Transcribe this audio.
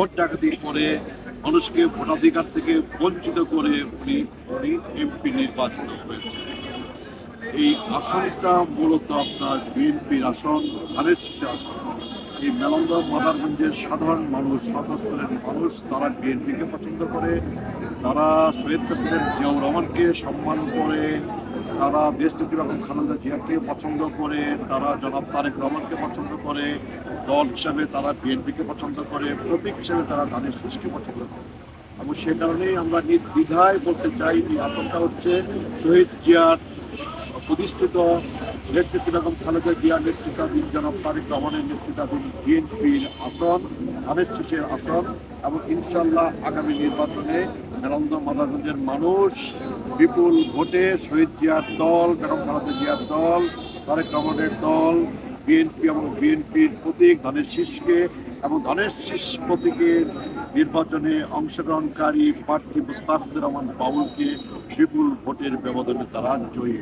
Vote ডাকাতি করে মানুষকে ভোটাধিকার থেকে বঞ্চিত করে উনি উনি এমপি নির্বাচিত হয়েছে এই আসনটা মূলত আপনার বিএনপির আসন, ধানের শীষের আসন। এই মেলন্দ মাদারগঞ্জের সাধারণ মানুষ সতস্তরের মানুষ, তারা বিএনপিকে পছন্দ করে। তারা শহীদ প্রেসিডেন্ট জিয়াউর রহমানকে সম্মান করে তারা দেশটিকে রকম খালেদা জিয়াকে পছন্দ করে, তারা জনাব তারেক রহমানকে পছন্দ করে, দল হিসাবে তারা বিএনপিকে পছন্দ করে, প্রতীক হিসেবে তারা ধানের শীষকে পছন্দ করে। এবং সে কারণেই আমরা নির্দ্বিধায় বলতে চাই এই আসনটা হচ্ছে শহীদ জিয়ার প্রতিষ্ঠিত নেতৃত্ব বেগম খালেদা জিয়ার নেতৃত্বাধীন জনাব তারেক রহমানের নেতৃত্বাধীন বিএনপির আসন, ধানের শীষের আসন এবং ইনশাল্লাহ আগামী নির্বাচনে মেলন্দ মাদারগঞ্জের মানুষ বিপুল ভোটে শহীদ জিয়ার দল, বেগম ভারতের জিয়ার দল, তারেক রহমানের দল, বিএনপি এবং বিএনপির প্রতীক, ধনেশ শীষকে এবং ধনেশ শীষ প্রতীকের নির্বাচনে অংশগ্রহণকারী প্রার্থী মুস্তাফিজুর রহমান বাবুলকে বিপুল ভোটের ব্যবধানে তারা জয়ী।